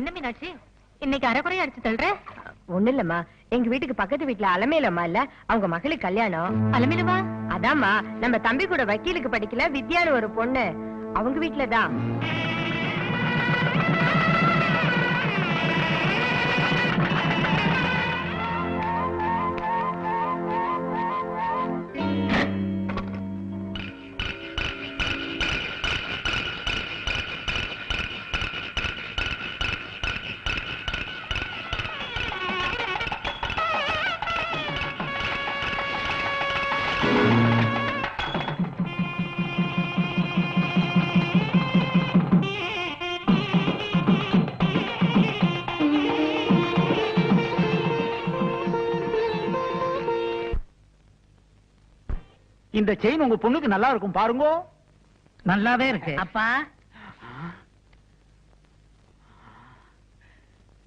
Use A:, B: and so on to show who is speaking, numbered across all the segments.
A: என்ன மீனாட்சி? இன்னைக்கு அரைக்குறையா அடிச்சு தள்ளுற?
B: ஒண்ணு இல்லம்மா எங்க வீட்டுக்கு பக்கத்து வீட்டுல அலமேலம்மா இல்ல? அவங்க மகளுக்கு கல்யாணம்.
A: அலமேலுமா?
B: அதாம்மா நம்ம தம்பி கூட வக்கீலுக்கு படிக்கல வித்யான்னு ஒரு பொண்ணு. அவங்க வீட்டுலதான்
C: இந்த செயின் உங்க பொண்ணுக்கு நல்லா இருக்கும் பாருங்க.
D: நல்லாவே இருக்கு.
E: அப்பா.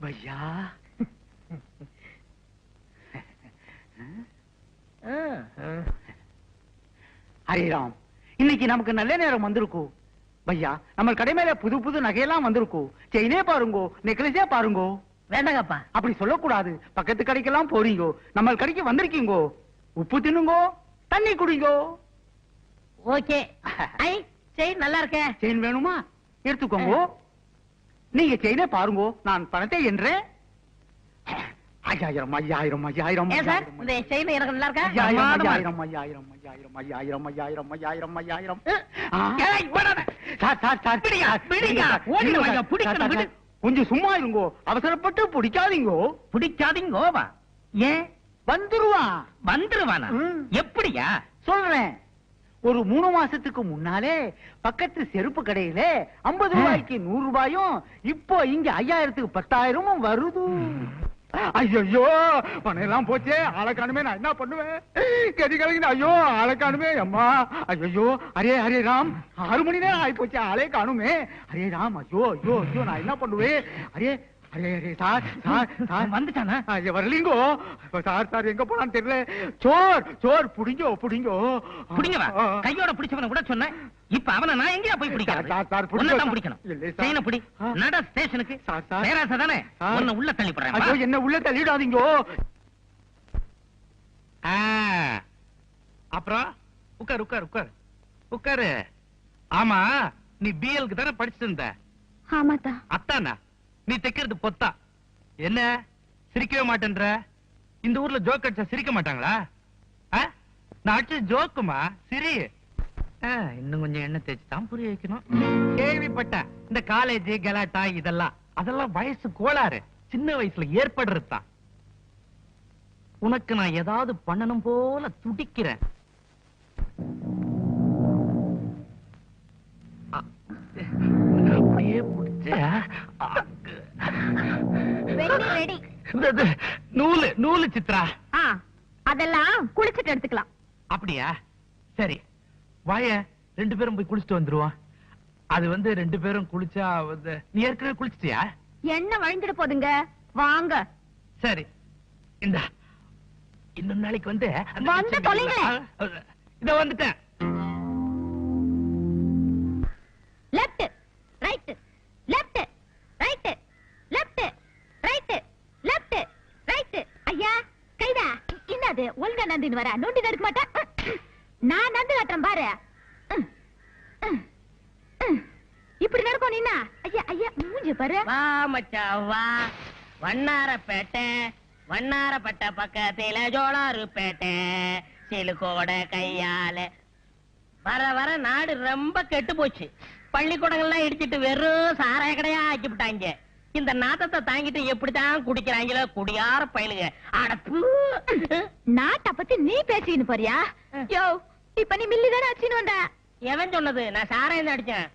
C: பையா. ஹரிராம் இன்னைக்கு நமக்கு நல்ல நேரம் வந்திருக்கும் பையா நம்ம கடை மேல புது புது நகையெல்லாம் வந்திருக்கும் செயினே பாருங்கோ நெக்லஸே பாருங்கோ.
E: வேண்டாங்கப்பா.
C: அப்படி சொல்லக்கூடாது. பக்கத்து கடைக்கெல்லாம் போறீங்கோ. நம்ம கடைக்கு வந்திருக்கீங்கோ. உப்பு தின்னுங்கோ. தண்ணி குடிங்கோ.
E: ஓகே. ஐ சரி நல்லா இருக்கே.
C: செயின் வேணுமா? எடுத்துக்கோங்க. நீங்க செயினே பாருங்கோ. நான் பணத்தை என்றேன். ஐயாயிரம் ஐயாயிரம் ஐயாயிரம்
E: செயின்
C: கொஞ்சம் சும்மா இருங்கோ. அவசரப்பட்டு பிடிக்காதீங்கோ.
D: பிடிக்காதீங்கோவா? ஏன்?
C: வந்துருவான்?
D: வந்துருவானா. எப்படியா?
C: சொல்றேன். ஒரு மூணு மாசத்துக்கு முன்னாலே பக்கத்து செருப்பு கடையில ஐம்பது ரூபாய்க்கு நூறு ரூபாயும் இப்போ இங்க ஐயாயிரத்துக்கு பத்தாயிரமும் வருது. ஐயோ பணம் போச்சே. ஆளை காணுமே நான் என்ன பண்ணுவேன்? கதி கலங்கின ஐயோ ஆளை காணுமே அம்மா. ஐயோ அரே ஹரே ராம். ஆறு மணி நேரம் ஆகி போச்சு ஆளே காணுமே. அரே ராம் ஐயோ ஐயோ ஐயோ நான் என்ன பண்ணுவேன்? அரே அரே அரே சார் சார் சார்.
D: வந்துட்டானா?
C: வரலீங்கோ. சார் சார் எங்க போனான்னு தெரியல. சோர் சோர் புடிங்கோ புடிங்கோ.
D: பிடிங்கவா. கையோட பிடிச்சவன கூட சொன்னேன் இப்ப அவனை நான் எங்கயா போய்
C: சார், சார், சார்.
D: பிடிக்கணும்.
C: இல்லை, சார்.
D: செயினை பிடி.
C: ஆ.
D: நட ஸ்டேஷனுக்கு.
C: Sir, sir.
D: பேராசை தானே. உன்னை உள்ள தள்ளி போடுறேன்
C: ஐயோ
D: வா.
C: என்ன உள்ள தள்ளிடாதீங்கோ
F: ஆ. அப்புறம்? உட்கார் உட்கார் உட்கார். உட்காரு. ஆமா நீ பிஎல்க்கு தானே படிச்சிட்டு இருந்த?
A: ஆமாத்தா.
F: அத்தானா? நீ தைக்கிறது பொத்தா. என்ன? சிரிக்கவே மாட்டேன்ற? இந்த ஊர்ல ஜோக் அடிச்சா சிரிக்க மாட்டாங்களா? நான் அடிச்சது ஜோக்குமா சிரி. இன்னும் கொஞ்சம் எண்ணெய் தேய்ச்சி தான் புரிய வைக்கணும். கேள்விப்பட்டேன். இந்த காலேஜ் கலாட்டா இதெல்லாம். அதெல்லாம் வயசு கோளாறு. சின்ன வயசுல ஏற்படுறது தான். உனக்கு நான் ஏதாவது பண்ணணும் போல துடிக்கிறேன். அப்படியே பிடிச்ச,
A: ரெடி
F: நூலு நூலு சித்ரா.
A: அதெல்லாம் குளிச்சிட்டு எடுத்துக்கலாம்.
F: அப்படியா? சரி. வாய ரெண்டு பேரும் போய் குளிச்சுட்டு வந்துருவோம். அது வந்து ரெண்டு பேரும் குளிச்சா வந்து நீ ஏற்கனவே குளிச்சிட்டியா?
A: என்ன வழிந்துட போதுங்க? வாங்க.
F: சரி. இந்த. இன்னொரு நாளைக்கு வந்து இதோ வந்துட்டேன்.
A: ஒழுங்கா வர நோண்டி நடக்க மாட்டேன். நான் நந்து காட்டுறேன் பாரு. இப்படி நடக்கும் நீனா ஐயா ஐயா மூஞ்சி பாரு.
E: வா மச்சா வா. வண்ணாரப்பேட்டை வண்ணாரப்பட்ட பக்கத்தில ஜோளாறுப்பேட்டை சிலுக்கோட கையால. வர வர நாடு ரொம்ப கெட்டு போச்சு. பள்ளிக்கூடங்கள்லாம் இடிச்சிட்டு வெறும் சாராய கடையா ஆக்கி விட்டாங்க இந்த நாத்தத்தை தாங்கிட்டு எப்படித்தான் குடிக்கிறாங்களோ குடியார பயலுங்க. அடப்பு
A: நாட்டை பத்தி நீ பேசின்னு போறியா? யோ இப்ப நீ மில்லி தானே அச்சின்னு வந்த?
E: எவன் சொன்னது? நான் சாராயம் அடிச்சேன்.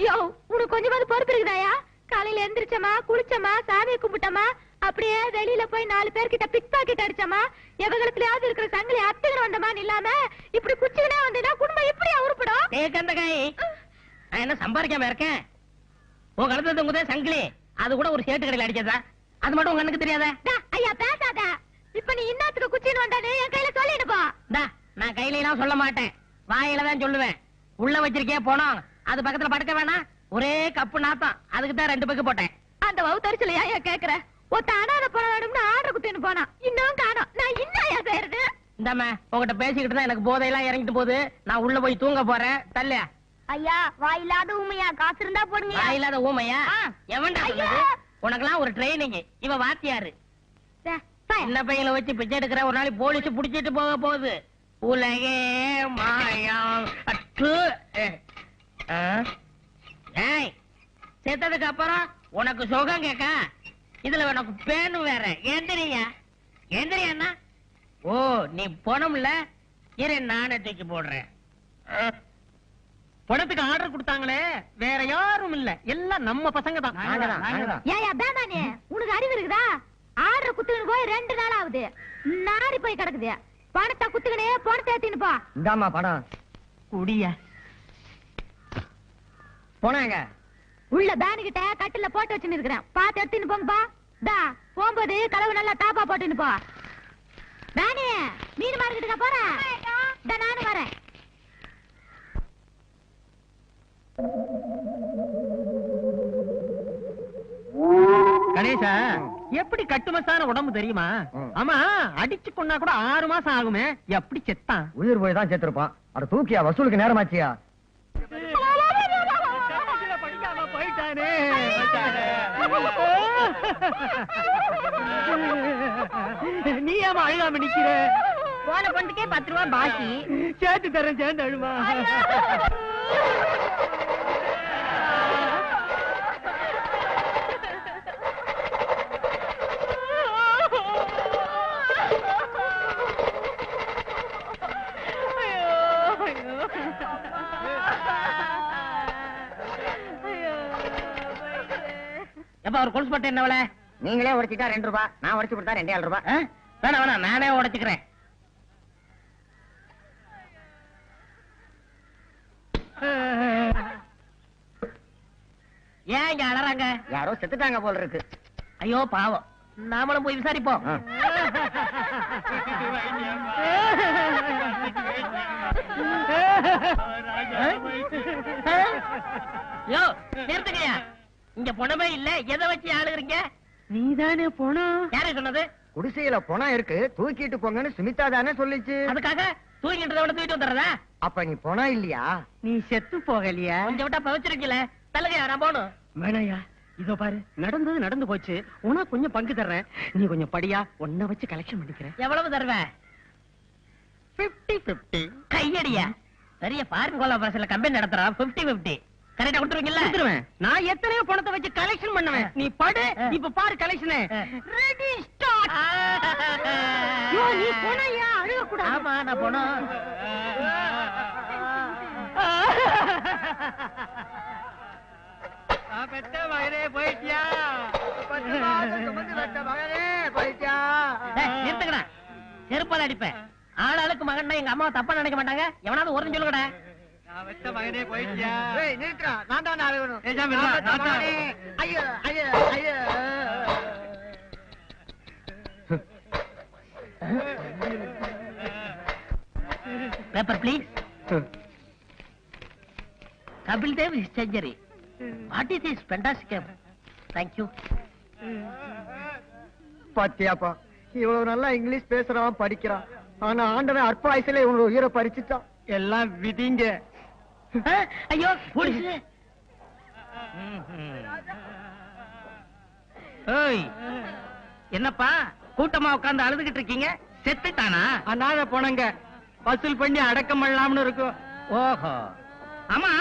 A: யோ உனக்கு கொஞ்சமாவது பொறுப்பு இருக்குதாயா? காலையில எந்திரிச்சமா குளிச்சமா சாமியை கும்பிட்டமா அப்படியே வெளியில போய் நாலு பேர்கிட்ட பிக் பாக்கெட் அடிச்சமா எவங்களுக்குலயாவது இருக்கிற சங்கிலி அத்துக்கிற வந்தமான்னு இல்லாம இப்படி குச்சிக்கினே வந்தீங்கன்னா குடும்பம் எப்படியா உருப்படும்?
E: தேக்கந்த காய் நான் என்ன சம்பாதிக்காம இருக்கேன்? உன் கழுத்துல தொங்குதே சங்கிலி. அது கூட ஒரு சேட்டு கடையில் அடிச்சதா அது மட்டும் உங்க கண்ணுக்கு தெரியாதா?
A: டா, ஐயா பேசாத. இப்ப நீ இன்னத்துக்கு குச்சின்னு வந்தானே என் கையில சொல்லிடு போ.
E: நான் கையில எல்லாம் சொல்ல மாட்டேன். வாயில தான் சொல்லுவேன். உள்ள வச்சிருக்கே போனோம் அது பக்கத்துல படுக்க வேணாம். ஒரே கப்பு நாத்தம். அதுக்கு தான் ரெண்டு பக்கு போட்டேன்.
A: அந்த வவுத்தரிச்சல ஏன் கேக்குற? ஒத்த அனாத பணம் வேணும்னு ஆர்டர் குத்தின்னு போனா இன்னும் காணோம். நான் இன்னும் செய்யறது
E: இந்தாம்மா உங்ககிட்ட பேசிக்கிட்டு தான் எனக்கு போதையெல்லாம் இறங்கிட்டு போகுது. நான் உள்ள போய் தூங்க போறேன். தள்ளு.
A: ஐயா வாயில்லாத உண்மையா காசு இருந்தா போடுங்க
E: இல்லாத ஊமையா. எவன்டா. சொன்னது? உனக்கெல்லாம் ஒரு ட்ரைனிங் இவ வாத்தியாரு. சின்ன பையனை வச்சு பிச்சை எடுக்கிற ஒரு நாளைக்கு போலீஸ் புடிச்சிட்டு போக போகுது. உலகே மாயம் அட்டு. செத்ததுக்கு அப்புறம் உனக்கு சுகம் கேட்க இதுல உனக்கு பேனு வேற. எந்திரியா? எந்திரியா ஓ நீ போனோம்ல. இரு நானே தூக்கி போடுறேன்.
G: படத்துக்கு ஆர்டர் கொடுத்தாங்களே வேற யாரும் இல்ல. எல்லாம் நம்ம பசங்க தான்.
A: ஏயா பேமானே உனக்கு அறிவு இருக்குதா? ஆர்டர் குத்துக்கின்னு போய் ரெண்டு நாள் ஆகுது. நாரி போய் கிடக்குது. பணத்தை குத்துக்கினே பணத்தை ஏத்தின்னு போ.
E: இந்தாமா
G: குடிய.
E: போனாங்க
A: உள்ள பேனு கிட்ட கட்டில போட்டு வச்சுன்னு இருக்கிறேன். பாத்து எடுத்துன்னு போங்கப்பா தா போகும்போது கலவு நல்லா தாப்பா போட்டுன்னு போ. பேனி மீன் மார்க்கெட்டுக்கா போறேன். நானும் வரேன்.
G: கணேசா எப்படி கட்டுமசான உடம்பு தெரியுமா? ஆமா அடிச்சு கொண்டா கூட ஆறு மாசம் ஆகுமே. எப்படி செத்தான்?
H: உயிர் போய் தான் சேர்த்திருப்பான் அட தூக்கியா வசூலுக்கு நேரமாச்சியா?
G: போயிட்டானே நீ ஏமா அழுகாம நிக்கிற?
I: போன பொண்ணுக்கே பத்து ரூபா பாக்கி.
G: சேர்த்து தரேன் சேர்ந்து அழுமா.
E: எப்ப அவர் கொலுசு பட்டு என்ன விலை?
H: நீங்களே உடைச்சிட்டா ரெண்டு ரூபாய் நான் உடைச்சு கொடுத்தா ரெண்டே ஏழு ரூபாய்
E: ஆ? வேணாம் வேணாம் நானே உடைச்சுக்கிறேன். ஏன் இங்க அலறாங்க?
H: யாரோ செத்துட்டாங்க போல இருக்கு.
E: ஐயோ பாவம். நாமளும் போய் விசாரிப்போம். யோ நிறுத்துங்கய்யா. இங்க பணமே இல்ல. எதை வச்சு ஆளுகிறீங்க?
G: நீதானே போனோம்
E: யாரு சொன்னது?
H: குடிசையில பணம் இருக்கு. தூக்கிட்டு போங்கன்னு சுமிதா தானே சொல்லிச்சு.
E: அதுக்காக தூங்கிட்டு தூக்கிட்டு வந்துடுறதா?
H: அப்ப நீ பணம் இல்லையா?
G: நீ செத்து போகலையா?
E: கொஞ்சம் விட்டா பவிச்சிருக்கீல. தள்ளுங்க நான் போகணும்
G: வேணாயா இதோ பாரு. நடந்தது நடந்து போச்சு. உனக்கு கொஞ்சம் பங்கு தர்றேன். நீ கொஞ்சம் படியா உன்னை வச்சு கலெக்ஷன் பண்ணிக்கிறேன்.
E: எவ்வளவு தருவேன்
G: பிப்டி பிப்டி
E: கையடியா? பெரிய ஃபாரின் கோலா பிரஸ்ல கம்பெனி நடத்துறான் 50 50 கரெக்டா கொடுத்துருவீங்கல்ல?
G: கொடுத்துருவேன். நான் எத்தனையோ பணத்தை வச்சு கலெக்ஷன் பண்ணுவேன். நீ படு இப்ப பாரு கலெக்ஷன் ரெடி ஸ்டார்ட் ஐயோ நீ போனையா? அழுக கூடாது
E: ஆமா நான் போனோம்.
G: பெத்த மகனே போயிட்டியா?
H: பத்து மாசம் சுமந்து பெத்த மகனே, போயிட்டியா?
E: டேய், நிறுத்துங்கடா. செருப்பால அடிப்பேன். ஆளாளுக்கு மகன்னா எங்க அம்மா தப்பா நினைக்க மாட்டாங்க? எவனாவது ஒரு சொல்லுங்கடா. Paper please Kapil Dev is century what is this fantastic thank you
H: பாத்தியாப்பா இவ்வளவு நல்லா இங்கிலீஷ் பேசுறான் படிக்கிறான். ஆனா ஆண்டவன் அற்ப வயசுல இவனோட உயிரை பறிச்சுட்டான்.
G: எல்லாம் விதிங்க.
E: ஐயோ போலீஸ்
D: என்னப்பா கூட்டமா உட்கார்ந்து அழுதுகிட்டு இருக்கீங்க? செத்துட்டானா?
G: அனாத போனங்க வசூல் பண்ணி அடக்கம் பண்ணலாம்னு இருக்கும்.
D: ஓஹோ. ஆமா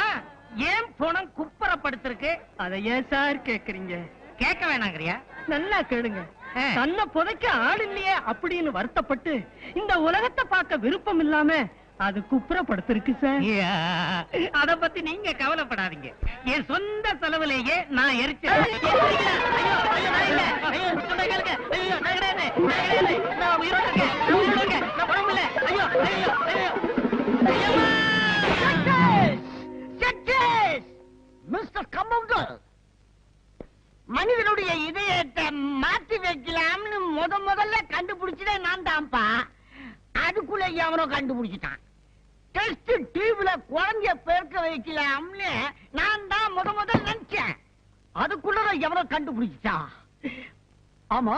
D: ஏன் பணம் குப்புறப்படுத்திருக்கு
G: அதை ஏன் சார் கேக்குறீங்க?
D: கேட்க வேணாங்கறியா?
G: நல்லா கேளுங்க. தன்னை புதைக்க ஆள் இல்லையே அப்படின்னு வருத்தப்பட்டு இந்த உலகத்தை பார்க்க விருப்பம் இல்லாம அது குப்புறப்படுத்திருக்கு சார்.
D: அத பத்தி நீங்க கவலைப்படாதீங்க. என் சொந்த செலவுலேயே நான் எரிச்சு
E: ஐயோ ஐயோ நான் இல்ல ஐயோ சொன்னா கேளுங்க ஐயோ நான் கிடையாது நான் கிடையாது நான் உயிரோட இருக்கேன் நான் உயிரோட இருக்கேன். நான் பணம் இல்ல. ஐயோ ஐயோ ஐயோ. ஐயம்மா!
H: Mister compounder! மனிதனுடைய இதயத்தை மாத்தி வைக்கலாம்னு முத முதல்ல கண்டுபிடிச்சதே நான் தான்ப்பா. அதுக்குள்ள எவனோ கண்டுபிடிச்சிட்டான். டெஸ்ட் டியூப்ல குழந்தைய பெருக்க வைக்கலாம்னு நான் தான் முத முதல்ல நினைச்சேன்.
J: அதுக்குள்ள எவனோ கண்டுபிடிச்சா ஆமா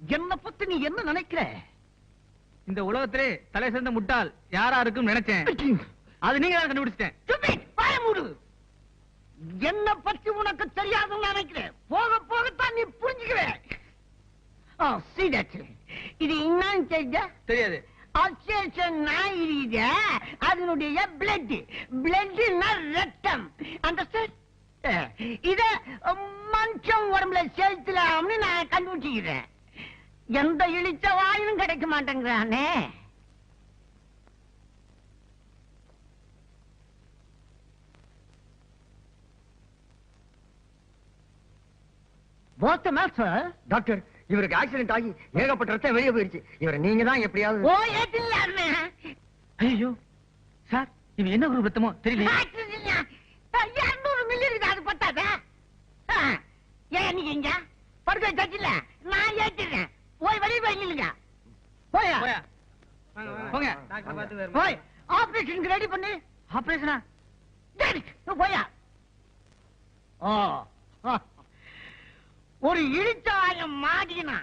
J: என்ன பத்தி நீ என்ன நினைக்கிற?
K: இந்த உலகத்திலே தலை சிறந்த முட்டாள் யாரா இருக்குன்னு நினைச்சேன். அது நீங்க தான் கண்டுபிடிச்சிட்டேன்.
J: என்ன பத்தி உனக்கு தெரியாதுன்னு நினைக்கிறேன். போக போகத்தான் நீ that. இது என்னன்னு தெரிஞ்சா?
K: தெரியாது.
J: அல்சேஷன் நாய் அதனுடைய பிளட் பிளட்னா ரத்தம். அந்த இத மனுஷன் உடம்புல செலுத்தலாம்னு நான் கண்டுபிடிச்சிக்கிறேன். எந்த இழிச்ச வாயிலும் கிடைக்க மாட்டேங்கிறானே. What's the matter?
L: டாக்டர் இவருக்கு ஆக்சிடென்ட் ஆகி ஏகப்பட்ட ரத்தம் வெளியே போயிருச்சு. இவரை நீங்க தான் எப்படியாவது
J: ஓ ஏத்தில்லாமே
K: ஐயோ சார் இவன் என்ன குரூப் ரத்தமோ? தெரியல
J: இருநூறு மில்லி இருக்குது அது பத்தாதா? ஏன் நீங்க இங்க? படுக்க வச்சாச்சுல நான் ஏத்திடுறேன். போய் வெளியே போய் நில்லுங்க. போயா?
K: போங்க.
J: போய். ஆபரேஷனுக்கு ரெடி பண்ணு.
K: ஆபரேஷனா?
J: போயா? ஆ. ஒரு இழுத்தாயம் மாடினா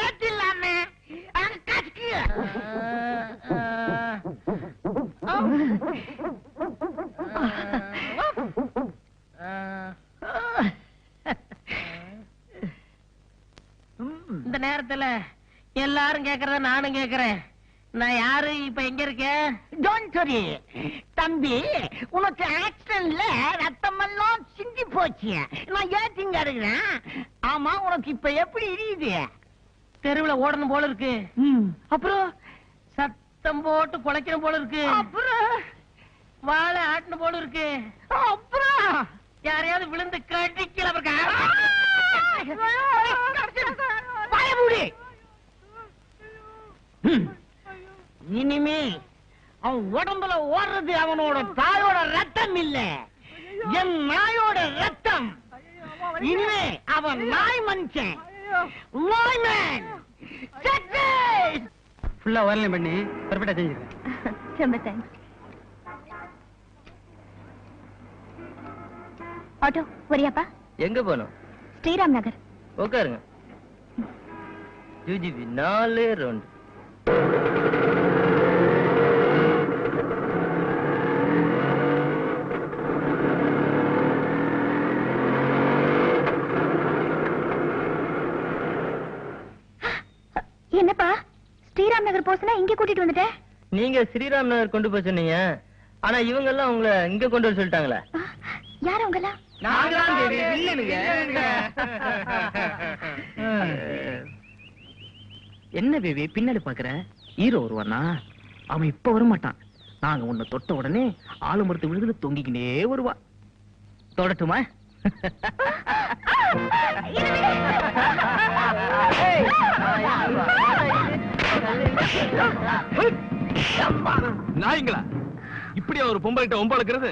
J: ஏத்தில்லாமே
E: இந்த நேரத்துல எல்லாரும் கேக்குறத நானும் கேக்குறேன். நான் யாரு? இப்ப எங்க இருக்கேன்
J: டோன்ட் வரி தம்பி உனக்கு ஆக்சிடென்ட்ல ரத்தமெல்லாம் சிந்தி போச்சு. நான் ஏத்திங்க இருக்கிறேன் ஆமா உனக்கு இப்ப எப்படி இருக்குது
E: தெருவுல ஓடணும் போல இருக்கு.
J: அப்புறம்?
E: சத்தம் போட்டு குலைக்கணும் போல இருக்கு.
J: அப்புறம்?
E: வாழை ஆட்டணும் போல இருக்கு.
J: அப்புறம்?
E: யாரையாவது விழுந்து கடிக்கல
J: பயமுடி இனிமே அவன் உடம்புல ஓடுறது அவனோட தாயோட ரத்தம் இல்ல. என் நாயோட ரத்தம். இனிமே அவன் நாய் மனுஷன்!
K: ஃபுல்லா வரலையும் பண்ணி. பர்ஃபெக்டா செஞ்சிருக்கேன்
M: ரொம்ப தேங்க்ஸ் ஆட்டோ வரியாப்பா?
L: எங்க போனோம்?
M: ஸ்ரீராம் நகர்.
L: உட்காருங்க. நாலு ரவுண்ட்
M: என்னப்பா ஸ்ரீராம் நகர் போசனா இங்க கூட்டிட்டு வந்துட்டேன்
L: நீங்க ஸ்ரீராம் நகர் கொண்டு போய் சொன்னீங்க ஆனா இவங்க எல்லாம் உங்களை இங்க கொண்டு வர சொல்லிட்டாங்களே
M: யார் அவங்கெல்லாம்
N: என்ன பேபி பின்னாடி பாக்குற ஹீரோ வருவானா அவன் இப்ப வர மாட்டான் நாங்க உன்னை தொட்ட உடனே ஆளு மரத்து விழுதுல தொங்கிக்கினே வருவா தொடட்டுமா
K: நாய்ங்களா இப்படியா ஒரு பொம்பளைட்ட ஒம்பளக்கிறது?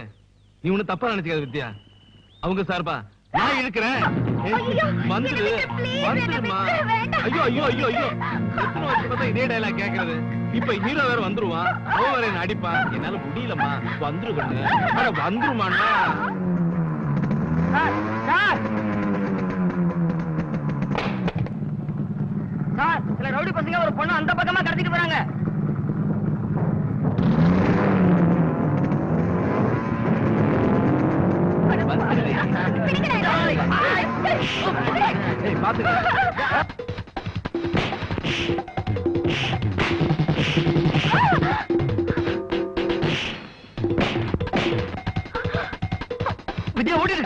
K: நீ ஒண்ணு தப்பா நினைச்சுக்காத வித்யா. அவங்க சார்பா நான் இருக்கிறேன். வந்துரு வந்துருமா ஐயோ ஐயோ ஐயோ ஐயோ. எத்தனை வருஷமா இதே டைலாக் கேக்குறது? இப்ப ஹீரோ வேற வந்துருவான் அவன் வேற என்ன அடிப்பான் என்னால முடியலம்மா. வந்துரு கண்ணு. அட வந்துருமாண்ணா.
L: சார் சில ரவுடி பசங்க ஒரு பொண்ணு அந்த பக்கமா கடத்திட்டு போறாங்க.
K: வித்யா ஓடிடு.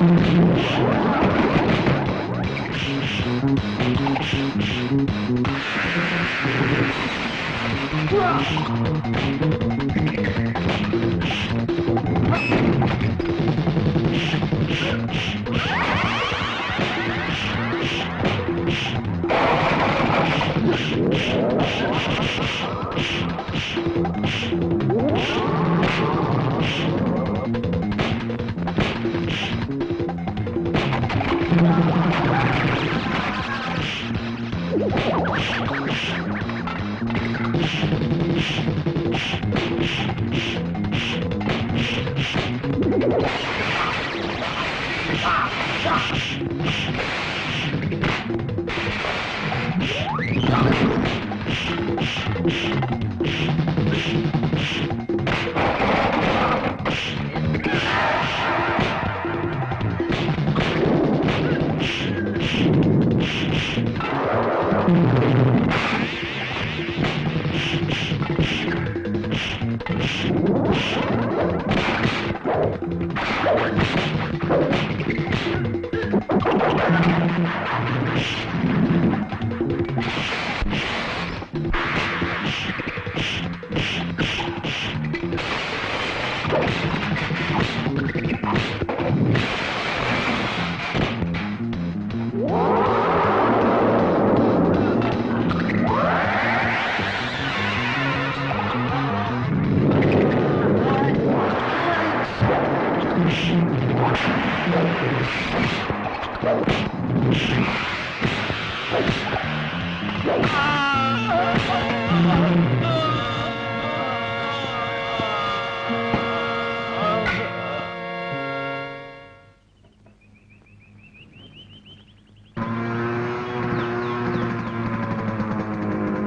J: ஆ
F: Thank you. Tchau.